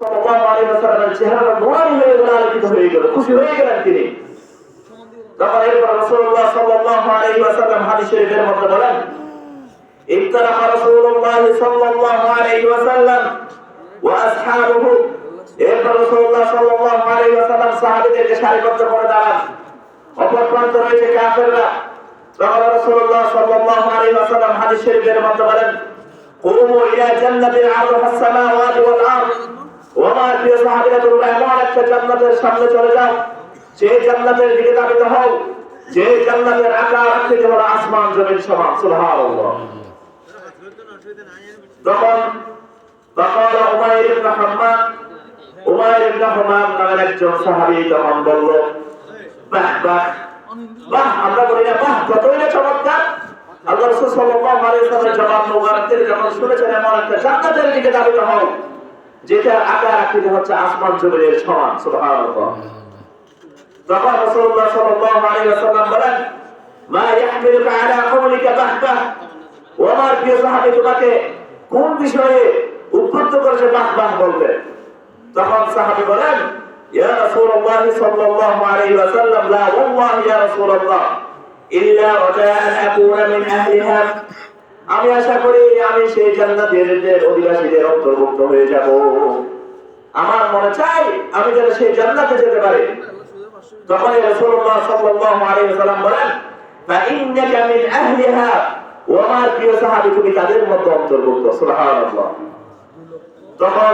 সাল্লাল্লাহু আলাইহি ওয়াসাল্লামের চেহারা নোয়ারি হয়ে গেল আলোকিত হয়ে গেল খুশি হয়ে গেলেন তিনি তখন এরপর রাসূলুল্লাহ সাল্লাল্লাহু আলাইহি ওয়াসাল্লাম হাদিস শরীফের মধ্যে বলেন ইফতারাহ রাসূলুল্লাহ সাল্লাল্লাহু আলাইহি ওয়াসাল্লাম ওয়া আসহাবুহু এরপর রাসূলুল্লাহ সাল্লাল্লাহু আলাইহি ওয়াসাল্লাম সাহাবীদেরকে সারিবদ্ধ করে দাঁড়ান অপর প্রান্তে রয়েছে কাফেররা তখন রাসূলুল্লাহ সাল্লাল্লাহু আলাইহি ওয়াসাল্লাম হাদিস শরীফের মধ্যে বলেন قوموا إلى جنة عرضها السماوات والأرض ওমা প্রিয় সাহাবীরা, তোমরা এমন একটা জান্নাতের সামনে চলে যাও। যে জান্নাতের দিকে হও, যে জান্নাতের আকার আকৃতি হলো আসমান, জমিন সমান সুবহানাল্লাহ। তখন তখন উমাইর ইবনে হাম্মাম উমাইর ইবনে হাম্মাম নামের একজন সাহাবী তখন বলল, বাহ আমরা বলি না, বাহ, কতই না চমৎকার। আল্লাহ রাসূল সাল্লাল্লাহু আলাইহি ওয়াসাল্লামের জবাব মোবারক থেকে যখন শুনেছেন, এমন একটা জান্নাতের দিকে হও। যেটার আকার আকৃতি হচ্ছে আসমান জমিনের সমান, সুবহানাল্লাহ। তখন রাসূলুল্লাহ সাল্লাল্লাহু আলাইহি ওয়াসাল্লাম বলেন, মা ইয়াহমিলুকা আলা কওলিকা বাহবাহ ও আমার প্রিয় সাহাবী, তোমাকে কোন বিষয়ে উদ্বুদ্ধ করেছে বাহবাহ বলতে তখন সাহাবী বলেন, ইয়া রাসূলুল্লাহ সাল্লাল্লাহু আলাইহি ওয়াসাল্লাম, লা ওয়াল্লাহি ইয়া রাসূলুল্লাহ, ইল্লা আন আকুনা মিন আহলিহা। আমি আশা করি আমি সেই জান্নাতের যে অধিবাসীদের অন্তর্ভুক্ত হয়ে যাব আমার মনে চাই আমি যেন সেই জান্নাতে যেতে পারি তখন রাসূলুল্লাহ সাল্লাল্লাহু আলাইহি ওয়াসাল্লাম বলেন ফাইন্নাকা মিন আহলিহা ও আমার প্রিয় সাহাবী তুমি তাদের মধ্যে অন্তর্ভুক্ত সুবহানাল্লাহ তখন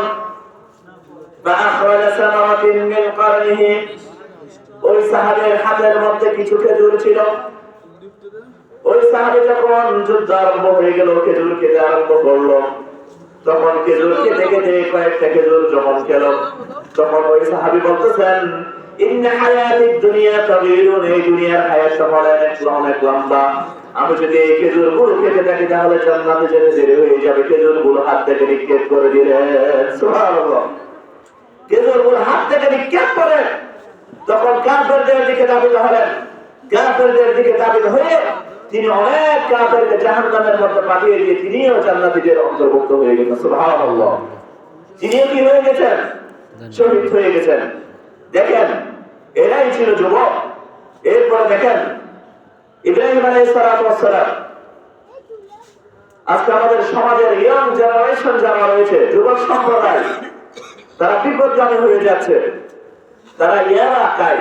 فأخرج ثمرة من قرنه ওই সাহাবের হাতের মধ্যে কিছু খেজুর ছিল ওই সাহাবি যখন যুদ্ধ আরম্ভ হয়ে গেল, খেজুর খেতে আরম্ভ করল। তখন খেজুর খেতে খেতে কয়েকটা খেজুর খেল, তখন ওই সাহাবি বলতেছেন আমি যদি এই খেজুরগুলো খেতে থাকি, তাহলে যেতে দেরি হয়ে যাবে। খেজুরগুলো হাত থেকে নিক্ষেপ করে দিলেন খেজুরগুলো হাত থেকে নিক্ষেপ করে। তখন কাফেরদের দিকে দাবিত হলেন কাফেরদের দিকে দাবিত হয়ে তিনি অনেক কাফেরকে জাহান্নামের মধ্যে পাঠিয়ে দিয়ে তিনিও জান্নাতীদের অন্তর্ভুক্ত হয়ে গেছেন। সুবহানাল্লাহ। তিনিও কি হয়ে গেছেন? শহীদ হয়ে গেছেন। দেখেন, এরাই ছিল যুবক। এরপরে দেখেন, ইব্রাহিম আলাইহিস সালাম, আজকে আমাদের সমাজের ইয়ং জেনারেশন যারা রয়েছে, যুবক সম্প্রদায়, তারা বিপদগামী হয়ে যাচ্ছে। তারা ইয়ারা খায়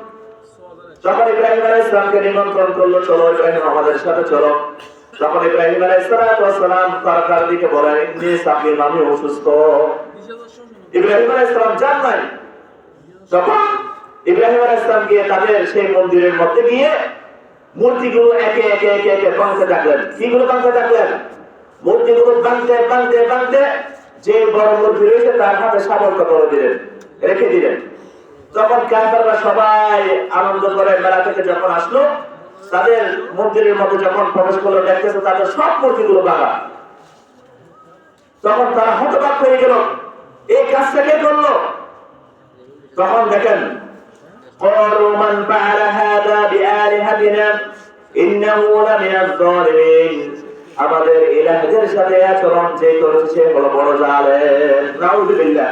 যখন ইব্রাহিম আলাইহিস সালামকে নিমন্ত্রণ করল, চলো ইব্রাহিম আমাদের সাথে চলো। তখন ইব্রাহিম আলাইহিস সালাম তার কার দিকে বলেন সাকিম আমি অসুস্থ। ইব্রাহিম আলাইহিস সালাম জান নাই। তখন ইব্রাহিম আলাইহিস সালাম গিয়ে তাদের সেই মন্দিরের মধ্যে গিয়ে মূর্তিগুলো একে একে একে একে ভাঙতে থাকলেন। কিগুলো ভাঙতে থাকলেন? মূর্তিগুলো ভাঙতে ভাঙতে ভাঙতে যে বড় মূর্তি রয়েছে, তার হাতে সাবল করে দিলেন, রেখে দিলেন। যখন ক্যান্সাররা সবাই আনন্দ করে মেলা থেকে যখন আসলো, তাদের মন্দিরের মধ্যে যখন প্রবেশ করল, দেখতেছে তাদের সব মূর্তিগুলো ভাঙা। তখন তারা হতবাক হয়ে গেল। এই কাজটা কে করল? তখন দেখেন করমান পাহারা হাদা বিআলি হাদিনা ইন্নাহু লামিনাজ জালিমিন আমাদের ইলাহদের সাথে আচরণ যে করছে, সে বড় বড় জালেম। নাউযুবিল্লাহ